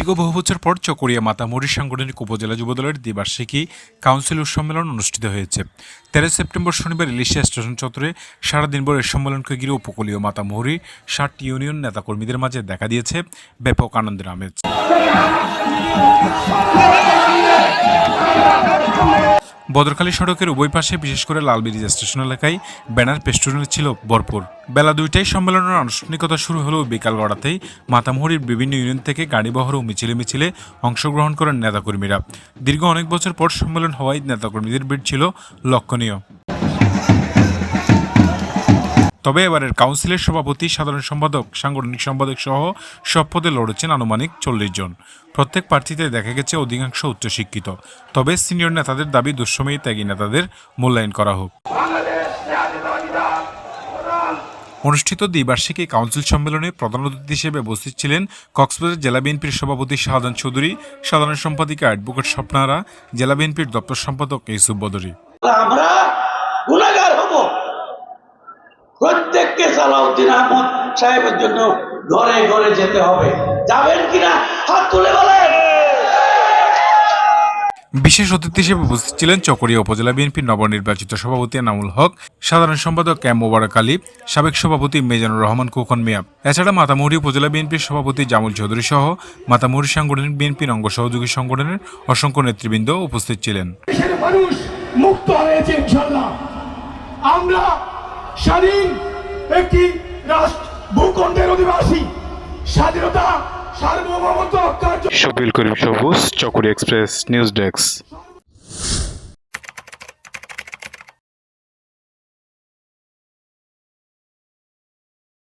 দীর্ঘ বহু বছর পর চকরিয়া মাতামুড়ি সাংগঠনিক উপজেলা যুবদলের দ্বিবার্ষিকী কাউন্সিল সম্মেলন অনুষ্ঠিত হয়েছে। তেরো সেপ্টেম্বর শনিবার ইলিশিয়া স্টেশন চত্বরে সারাদিনভর এই সম্মেলনকে ঘিরে উপকূলীয় মাতামুহুরি ষাটটি ইউনিয়ন নেতাকর্মীদের মাঝে দেখা দিয়েছে ব্যাপক আনন্দের আমেজ। বদরখালী সড়কের উভয় পাশে, বিশেষ করে লালবিরিজ স্টেশন এলাকায় ব্যানার পেস্টুনে ছিল ভরপুর। বেলা দুইটায় সম্মেলনের আনুষ্ঠানিকতা শুরু হলেও বিকাল গড়াতেই মাতামহরির বিভিন্ন ইউনিয়ন থেকে গাড়িবহর ও মিছিলে মিছিলে অংশগ্রহণ করেন নেতাকর্মীরা। দীর্ঘ অনেক বছর পর সম্মেলন হওয়ায় নেতাকর্মীদের ভিড় ছিল লক্ষণীয়। তবে এবারের কাউন্সিলের সভাপতি, সাধারণ সম্পাদক, সাংগঠনিক সম্পাদক সহ সব পদে লড়েছেন আনুমানিক চল্লিশ জন। প্রত্যেক প্রার্থীতে দেখা গেছে অধিকাংশ উচ্চশিক্ষিত। তবে সিনিয়র নেতাদের দাবি, দুঃসময়ী ত্যাগী নেতাদের মূল্যায়ন করা হোক। অনুষ্ঠিত দ্বিবার্ষিকী কাউন্সিল সম্মেলনে প্রধান অতিথি হিসেবে উপস্থিত ছিলেন কক্সবাজার জেলা বিএনপির সভাপতি শাহজাহান চৌধুরী, সাধারণ সম্পাদিকা অ্যাডভোকেট স্বপ্নারা, জেলা বিএনপির দপ্তর সম্পাদক ইউসুফ বদরী আমরা গুণাগার হব প্রত্যেককে আহমদ সাহেবের জন্য ঘরে ঘরে যেতে হবে। যাবেন কিনা? হাত তুলে বলেন। বিশেষ অতিথি হিসেবে উপস্থিত ছিলেন চকরিয়া উপজেলা বিএনপির নবনির্বাচিত সভাপতি এনামুল হক সাধারণ সম্পাদক এম মোবারক আলী সাবেক সভাপতি মেজানুর রহমান খোকন মিয়া। এছাড়া মাতামুহুরী উপজেলা বিএনপির সভাপতি জামুল চৌধুরী সহ মাতামুহুরী সাংগঠনিক বিএনপির অঙ্গ সহযোগী সংগঠনের অসংখ্য নেতৃবৃন্দ উপস্থিত ছিলেন। মানুষ মুক্ত হয়েছে ইনশাল্লাহ আমরা স্বাধীন একটি ভূখণ্ডের অধিবাসী স্বাধীনতা সার্বভৌমত্ব করিম সবুজ চকরি এক্সপ্রেস নিউজ ডেস্ক।